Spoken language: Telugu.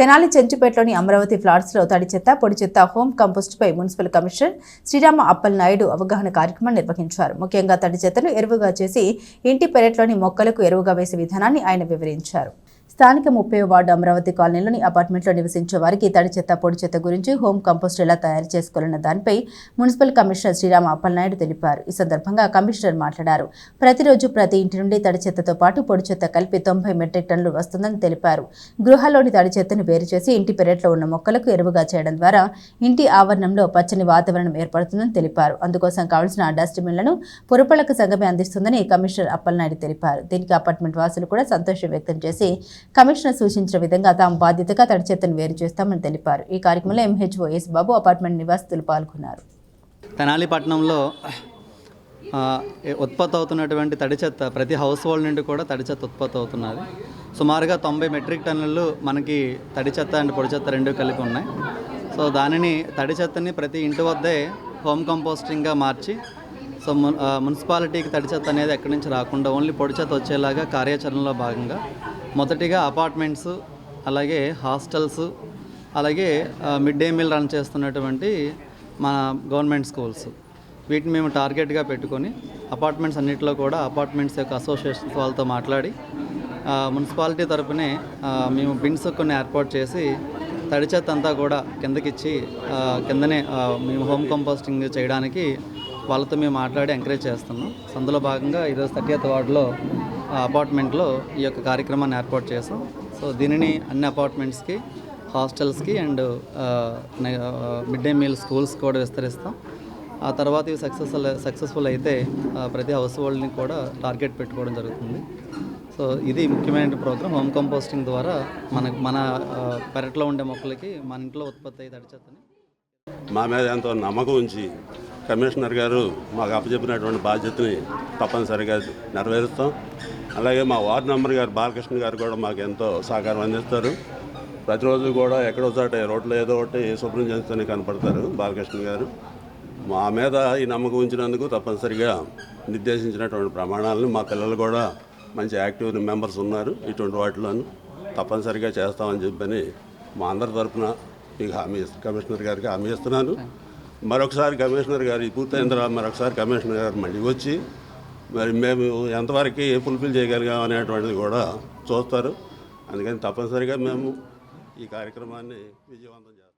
తెనాలి చెంచుపేటలోని అమరావతి ఫ్లాట్స్లో తడి చెత్త పొడి చెత్త హోమ్ కంపోస్ట్ పై మున్సిపల్ కమిషనర్ శ్రీరామ అప్పల్ నాయుడు అవగాహన కార్యక్రమం నిర్వహించారు. ముఖ్యంగా తడి చెత్తను ఎరువుగా చేసి ఇంటి పెరట్లోని మొక్కలకు ఎరువుగా వేసే విధానాన్ని ఆయన వివరించారు. స్థానిక ముప్పై వార్డు అమరావతి కాలనీలోని అపార్ట్మెంట్లో నివసించే వారికి తడి చెత్త పొడి చెత్త గురించి హోమ్ కంపోస్ట్ ఎలా తయారు చేసుకోవాలన్న దానిపై మున్సిపల్ కమిషనర్ శ్రీరామ అప్పలనాయుడు తెలిపారు. ఈ సందర్భంగా కమిషనర్ మాట్లాడారు. ప్రతిరోజు ప్రతి ఇంటి నుండి తడి చెత్తతో పాటు పొడి చెత్త కలిపి తొంభై మెట్రిక్ టన్నులు వస్తుందని తెలిపారు. గృహాల్లోని తడి చెత్తను వేరు చేసి ఇంటి పెరట్లో ఉన్న మొక్కలకు ఎరువుగా చేయడం ద్వారా ఇంటి ఆవరణంలో పచ్చని వాతావరణం ఏర్పడుతుందని తెలిపారు. అందుకోసం కావలసిన డస్ట్బిన్లను పురపాలక సంఘమే అందిస్తుందని కమిషనర్ అప్పలనాయుడు తెలిపారు. దీనికి అపార్ట్మెంట్ వాసులు కూడా సంతోషం వ్యక్తం చేసి కమిషనర్ సూచించిన విధంగా తాము బాధ్యతగా తడి చెత్తను వేరు చేస్తామని తెలిపారు. ఈ కార్యక్రమంలో ఎంహెచ్ఓ ఎస్ బాబు అపార్ట్మెంట్ నివాసితులు పాల్గొన్నారు. తెనాలిపట్నంలో ఉత్పత్తి అవుతున్నటువంటి తడి చెత్త ప్రతి హౌస్ హోల్డ్ నుండి కూడా తడి చెత్త ఉత్పత్తి అవుతున్నది సుమారుగా తొంభై మెట్రిక్ టన్నులు మనకి తడి చెత్త అండ్ పొడి చెత్త రెండు కలిపి ఉన్నాయి. సో దానిని తడి చెత్తని ప్రతి ఇంటి వద్దే హోమ్ కంపోస్టింగ్గా మార్చి సో మున్ మున్సిపాలిటీకి తడి చెత్త అనేది ఎక్కడి నుంచి రాకుండా ఓన్లీ పొడి చెత్త వచ్చేలాగా కార్యాచరణలో భాగంగా మొదటిగా అపార్ట్మెంట్స్ అలాగే హాస్టల్స్ అలాగే మిడ్ డే మీల్ రన్ చేస్తున్నటువంటి మన గవర్నమెంట్ స్కూల్స్. వీటిని మేము టార్గెట్గా పెట్టుకొని అపార్ట్మెంట్స్ అన్నింటిలో కూడా అపార్ట్మెంట్స్ యొక్క అసోసియేషన్స్ వాళ్ళతో మాట్లాడి మున్సిపాలిటీ తరపునే మేము బిన్స్ కొన్ని ఏర్పాటు చేసి తడి చెత్త అంతా కూడా కిందకిచ్చి కిందనే మేము హోమ్ కంపోస్టింగ్ చేయడానికి వాళ్ళతో మేము మాట్లాడి ఎంకరేజ్ చేస్తున్నాం. అందులో భాగంగా ఈరోజు థర్టీఎత్ వార్డులో అపార్ట్మెంట్లో ఈ యొక్క కార్యక్రమాన్ని ఏర్పాటు చేసాం సో దీనిని అన్ని అపార్ట్మెంట్స్కి హాస్టల్స్కి and mid day meal schools కూడా విస్తరిస్తాం. ఆ తర్వాత ఇవి సక్సెస్ఫుల్ సక్సెస్ఫుల్ అయితే ప్రతి హౌస్ హోల్డ్ని కూడా టార్గెట్ పెట్టుకోవడం జరుగుతుంది. సో ఇది ముఖ్యమైన ప్రోగ్రామ్ హోమ్ కంపోస్టింగ్ ద్వారా మన మన పెరట్లో ఉండే మొక్కలకి మన ఇంట్లో ఉత్పత్తి అయ్యే తడిచేతని మా మీద ఎంతో నమ్మకం ఉంచి కమిషనర్ గారు మాకు అప్పచెప్పినటువంటి బాధ్యతని తప్పనిసరిగా నెరవేరుస్తాం. అలాగే మా వార్డు మెంబర్ గారు బాలకృష్ణ గారు కూడా మాకు ఎంతో సహకారం అందిస్తారు. ప్రతిరోజు కూడా ఎక్కడో చోట రోడ్లో ఏదో ఒకటి శుభ్రం చేస్తూనే కనపడతారు బాలకృష్ణ గారు. మా మీద ఈ నమ్మకం ఉంచినందుకు తప్పనిసరిగా నిర్దేశించినటువంటి ప్రమాణాలను మా పిల్లలు కూడా మంచి యాక్టివ్ మెంబర్స్ ఉన్నారు ఇటువంటి వాటిలోను. తప్పనిసరిగా చేస్తామని చెప్పని మా అందరి తరఫున మీకు హామీ కమిషనర్ గారికి హామీ ఇస్తున్నాను. మరొకసారి కమిషనర్ గారు ఇది పూర్తయిన తర్వాత మరొకసారి కమిషనర్ గారు మళ్ళీ వచ్చి మరి మేము ఎంతవరకు ఫుల్ఫిల్ చేయగలిగాం అనేటువంటిది కూడా చూస్తారు. అందుకని తప్పనిసరిగా మేము ఈ కార్యక్రమాన్ని విజయవంతం చేస్తాం.